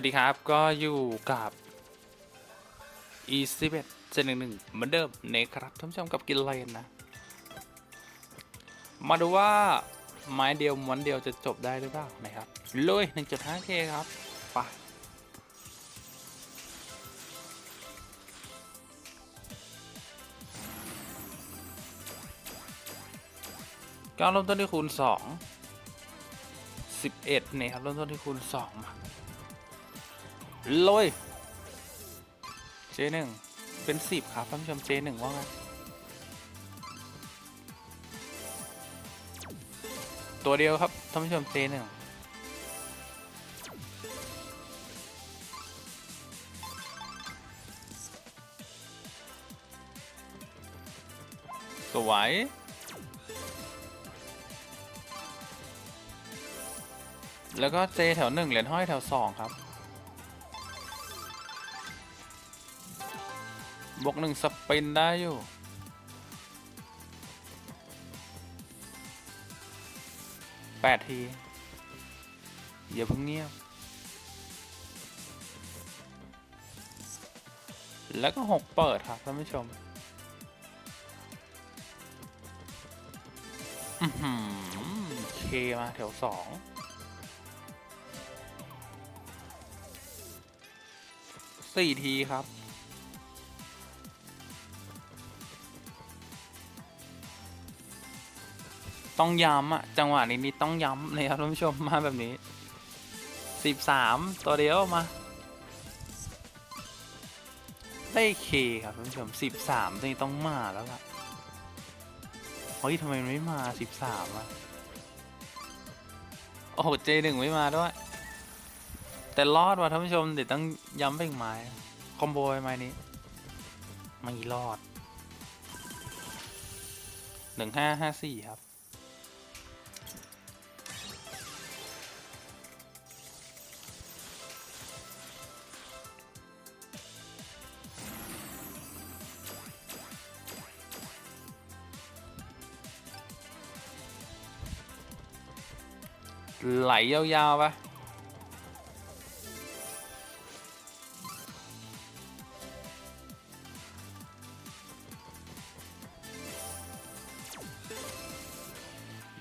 วัสดีครับก็อยู่กับ e 1 1 7 1 1เหมือนเดิมนะครับท่านผู้ชมกับกินเลนนะ มาดูว่าไม้เดียวม้วนเดียวจะจบได้หรือเปล่านะครับลุย 1.5k ครับไปก็เริ่มต้นที่คูณ 2 11เนี่ยครับเริ่มต้นที่คูณ2มา ลอย J1 เป็น 10 ครับท่านผู้ชม J1 ว่าไงตัวเดียวครับท่านผู้ชม J1 สวยแล้วก็ J แถว1เหรียญห้อยแถว2ครับ บวกหนึ่งสปินได้อยู่ แปดที อย่าเพิ่งเงียบ แล้วก็หกเปิดครับท่านผู้ชมอือหือเคมาแถวสองสี่ทีครับ ต้องย้ำอะจังหวะนี้นี่ต้องย้ำเลยครับท่านผู้ชมมาแบบนี้สิบสามตัวเดียวมาได้เคครับท่านผู้ชมสิบสามนี่ต้องมาแล้วล่ะเฮ้ยทำไมไม่มาสิบสามอะโอ้โหเจหนึ่งไม่มาด้วย แต่รอดว่ะท่านผู้ชมเดี๋ยวต้องย้ำไปอีกไม้คอมโบไม้นี้ไม่รอดหนึ่งห้าห้าสี่ครับ ไหลยาวๆปะ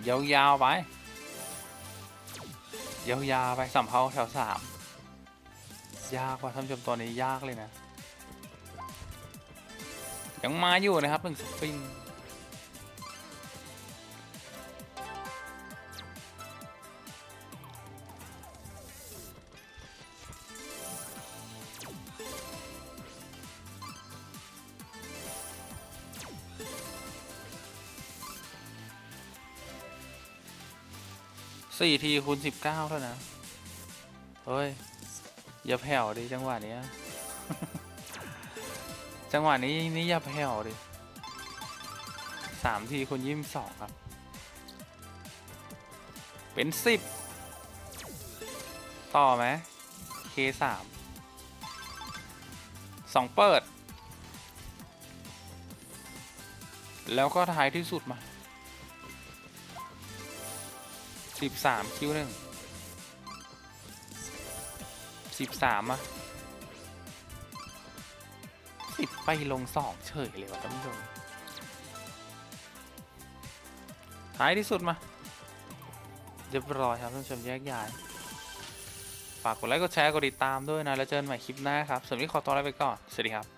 ยาวๆไป ยาวๆไปสัมเพาแถวสามยากกว่าท่านผู้ชมตัวนี้ยากเลยนะ ยังมาอยู่นะครับหนึ่งสปริง สี่ทีคูณสิบเก้าเท่านะเฮ้ย อย่าแผ่วดิจังหวะนี้ จังหวะนี้นี่อย่าแผ่วดิสามทีคูณยี่สิบสองครับ เป็นสิบต่อไหมเคสามสองเปิด แล้วก็ท้ายที่สุดมา สิบสามคิวหนึ่งสิบสามอะสิบไปลงสองเฉยเลยวะท่านผู้ชมท้ายที่สุดมาเรียบร้อยครับท่านผู้ชมแยกย้าย ฝากกดไลค์กดแชร์กดติดตามด้วยนะ แล้วเจอกันใหม่คลิปหน้าครับสำหรับวันนี้ขอตัวลาไปก่อน สวัสดีครับ